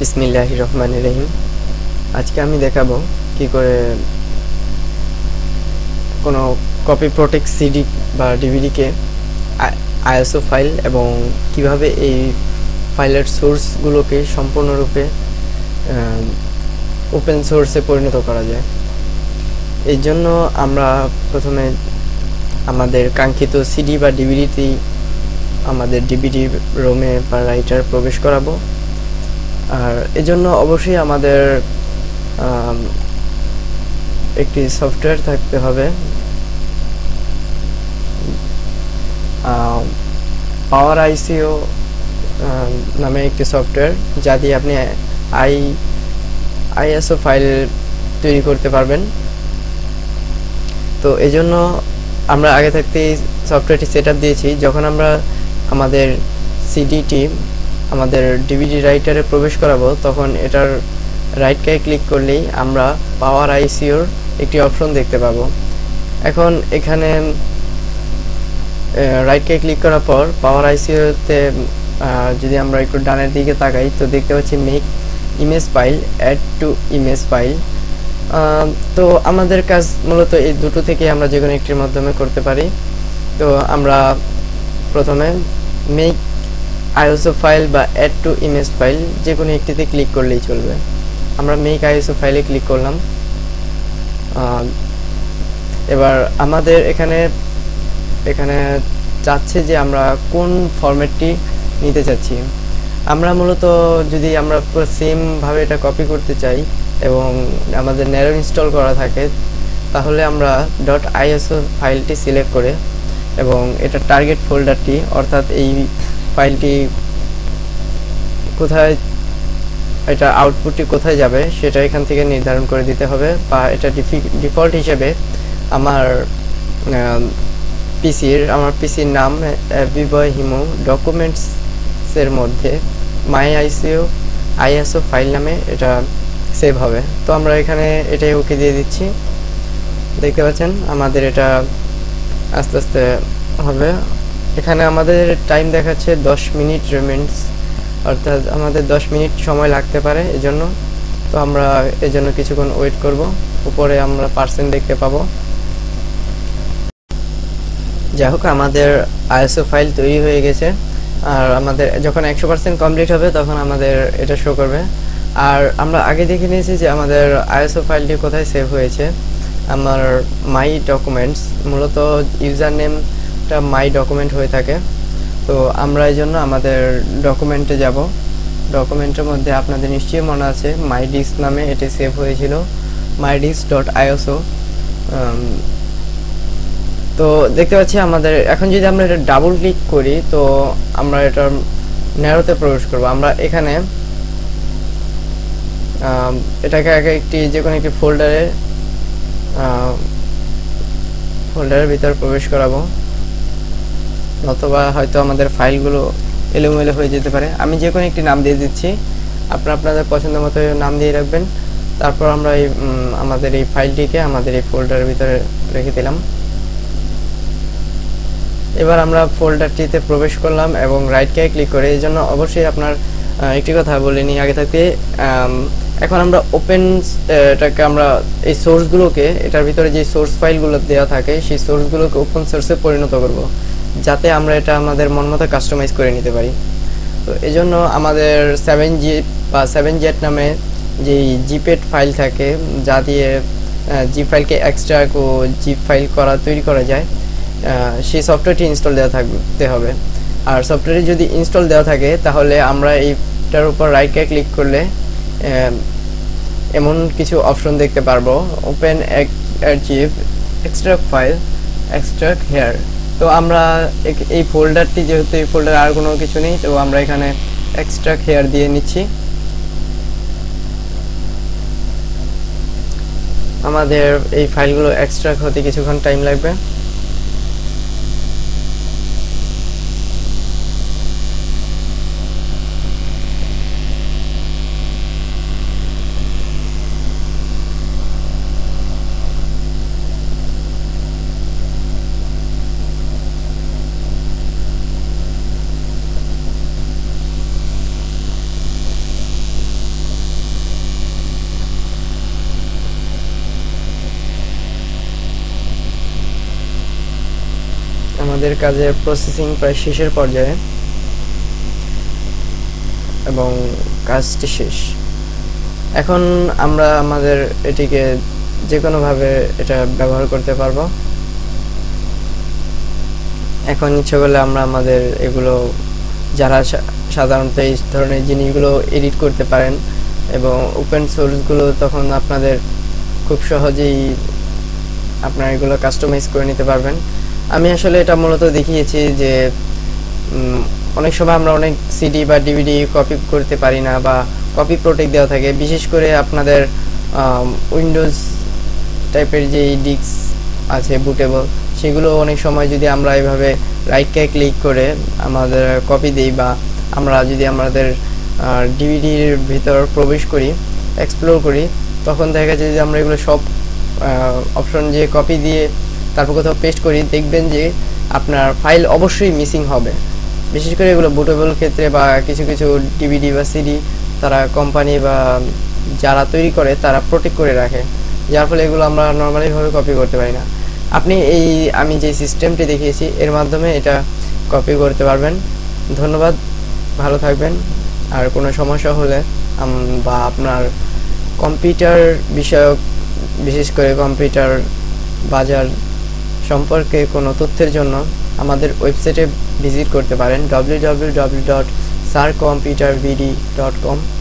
বিসমিল্লাহ রহমান রহিম। আজকে আমি দেখাবো কি করে কোনো কপি প্রোটেক্ট সিডি বা ডিভিডিকে আইএসও ফাইল এবং কীভাবে এই ফাইলের সোর্সগুলোকে সম্পূর্ণরূপে ওপেন সোর্সে পরিণত করা যায়। এই জন্য আমরা প্রথমে আমাদের কাঙ্ক্ষিত সিডি বা ডিভিডিতেই আমাদের ডিভিডি রোমে বা রাইটার প্রবেশ করাবো। আর এজন্য অবশ্যই আমাদের একটি সফটওয়্যার থাকতে হবে। পাওয়ার আইসিও নামে একটি সফটওয়্যার যা দিয়ে আপনি আই আইএসও ফাইল তৈরি করতে পারবেন। তো এই জন্য আমরা আগে থাকতেই সফটওয়্যারটি সেট দিয়েছি। যখন আমরা আমাদের সিডিটি আমাদের ডিভিডি রাইটারে প্রবেশ করাবো, তখন এটার রাইট কে ক্লিক করলেই আমরা পাওয়ার আইসিওর একটি অপশন দেখতে পাবো। এখন এখানে রাইট কে ক্লিক করার পর পাওয়ার আইসিওতে যদি আমরা একটু ডানের দিকে তাকাই, তো দেখতে পাচ্ছি make image file add to image file তো আমাদের কাজ মূলত এই দুটো থেকে আমরা যে কোনো একটির মাধ্যমে করতে পারি। তো আমরা প্রথমে মেক আইএসও ফাইল বা অ্যাড টু ইমেজ ফাইল যে কোনো একটিতে ক্লিক করলেই চলবে। আমরা মেক আইএসও ফাইলে ক্লিক করলাম। এবার আমাদের এখানে এখানে চাচ্ছে যে আমরা কোন ফরম্যাটটি নিতে চাচ্ছি। আমরা মূলত যদি আমরা পুরো সেমভাবে এটা কপি করতে চাই এবং আমাদের ন্যারো ইনস্টল করা থাকে, তাহলে আমরা ডট আইএসও ফাইলটি সিলেক্ট করে এবং এটা টার্গেট ফোল্ডারটি অর্থাৎ এই ফাইলটি কোথায়, এটা আউটপুটটি কোথায় যাবে সেটা এখান থেকে নির্ধারণ করে দিতে হবে বা এটা ডিফল্ট হিসেবে আমার পিসির আমার পিসির নাম বিবয় হিমো ডকুমেন্টসের মধ্যে মাই আইসিও আইএসও ফাইল নামে এটা সেভ হবে। তো আমরা এখানে এটাই ওকে দিয়ে দিচ্ছি। দেখতে পাচ্ছেন, আমাদের এটা আস্তে আস্তে হবে। এখানে আমাদের টাইম দেখাচ্ছে দশ মিনিট রিমেন্টস অর্থাৎ আমাদের দশ মিনিট সময় লাগতে পারে এজন্য। তো আমরা এজন্য কিছুক্ষণ ওয়েট করব, উপরে আমরা পার্সেন্ট দেখতে পাবো। যাই হোক, আমাদের আইএসও ফাইল তৈরি হয়ে গেছে। আর আমাদের যখন একশো পার্সেন্ট কমপ্লিট হবে, তখন আমাদের এটা শো করবে। আর আমরা আগে দেখে নিয়েছি যে আমাদের আইএসও ফাইলটি কোথায় সেভ হয়েছে। আমার মাই ডকুমেন্টস মূলত ইউজার নেমটা মাই ডকুমেন্ট হয়ে থাকে। তো আমরা এই জন্য আমাদের ডকুমেন্টে যাব। ডকুমেন্টের মধ্যে আপনাদের নিশ্চয়ই মনে আছে মাই ডিস্ক নামে এটি সেভ হয়েছিল মাই ডিস্ক ডট আইওসো তো দেখতে পাচ্ছি আমাদের, এখন যদি আমরা এটা ডাবল ক্লিক করি, তো আমরা এটা ন্যারোতে প্রবেশ করব। আমরা এখানে এটাকে আগে একটি যে কোনো একটি ফোল্ডারে ফোল্ডারের ভিতর প্রবেশ করাবো। অথবা হয়তো আমাদের ফাইলগুলো এলোমেলো হয়ে যেতে পারে। আমি যে কোনো একটি নাম দিয়ে দিচ্ছি। আপনারা আপনাদের পছন্দ মতো নাম দিয়ে রাখবেন। তারপর আমরা এই আমাদের এই ফাইলটিকে আমাদের এই ফোল্ডারের ভিতরে রেখে দিলাম। এবার আমরা ফোল্ডারটিতে প্রবেশ করলাম এবং রাইট কে ক্লিক করে এই জন্য অবশ্যই আপনার একটি কথা বলে নিই আগে থাকতে। এখন আমরা ওপেন এটাকে আমরা এই সোর্সগুলোকে এটার ভিতরে যে সোর্স ফাইলগুলো দেওয়া থাকে, সেই সোর্সগুলোকে ওপেন সোর্সে পরিণত করব। যাতে আমরা এটা আমাদের মন মতো কাস্টমাইজ করে নিতে পারি। তো এই জন্য আমাদের সেভেন জি বা সেভেন জেট নামে যে জিপেড ফাইল থাকে, যা দিয়ে জি ফাইলকে এক্সট্রা ও জিপ ফাইল করা, তৈরি করা যায় সেই সফটওয়্যারটি ইনস্টল দেওয়া থাকতে হবে। আর সফটওয়্যারে যদি ইনস্টল দেওয়া থাকে, তাহলে আমরা এইটার উপর রাইট ক্লিক করলে এমন কিছু অপশন দেখতে পারব। Open archive extract file extract here তো আমরা এই ফোল্ডারটি যেহেতু, এই ফোল্ডার আর কোনো কিছু নেই, তো আমরা এখানে এক্সট্রা হেয়ার দিয়ে নিচ্ছি। আমাদের এই ফাইলগুলো এক্সট্রাক্ট হতে কিছুক্ষণ টাইম লাগবে। আমাদের কাজের প্রসেসিং প্রায় শেষের পর্যায়ে এবং কাজটি শেষ। এখন আমরা আমাদের এটিকে যে কোনোভাবে এটা ব্যবহার করতে পারব। এখন ইচ্ছে করলে আমরা আমাদের এগুলো যারা সাধারণত এই ধরনের জিনিসগুলো এডিট করতে পারেন এবং ওপেন সোর্সগুলো তখন আপনাদের খুব সহজেই আপনারা এগুলো কাস্টমাইজ করে নিতে পারবেন। আমি আসলে এটা মূলত দেখিয়েছি যে অনেক সময় আমরা অনেক সিডি বা ডিভিডি কপি করতে পারি না বা কপি প্রোটেক্ট দেওয়া থাকে। বিশেষ করে আপনাদের উইন্ডোজ টাইপের যে ডিস্ক আছে বুটেবল সেগুলো অনেক সময় যদি আমরা এভাবে রাইট কে ক্লিক করে আমাদের কপি দিই বা আমরা যদি আমাদের ডিভিডির ভিতর প্রবেশ করি এক্সপ্লোর করি, তখন দেখা যায় যে আমরা এগুলো সব অপশন যে কপি দিয়ে তারপর কোথাও পেস্ট করি, দেখবেন যে আপনার ফাইল অবশ্যই মিসিং হবে। বিশেষ করে এগুলো বুটেবল ক্ষেত্রে বা কিছু কিছু ডিভিডি বা সিডি তারা কোম্পানি বা যারা তৈরি করে তারা প্রোটেক্ট করে রাখে। যার ফলে এগুলো আমরা নর্মালিভাবে কপি করতে পারি না। আপনি এই আমি যে সিস্টেমটি দেখিয়েছি, এর মাধ্যমে এটা কপি করতে পারবেন। ধন্যবাদ, ভালো থাকবেন। আর কোনো সমস্যা হলে বা আপনার কম্পিউটার বিষয়ক, বিশেষ করে কম্পিউটার বাজার সম্পর্কে কোনো তথ্যের জন্য আমাদের ওয়েবসাইটে ভিজিট করতে পারেন www.sarcomputervd.com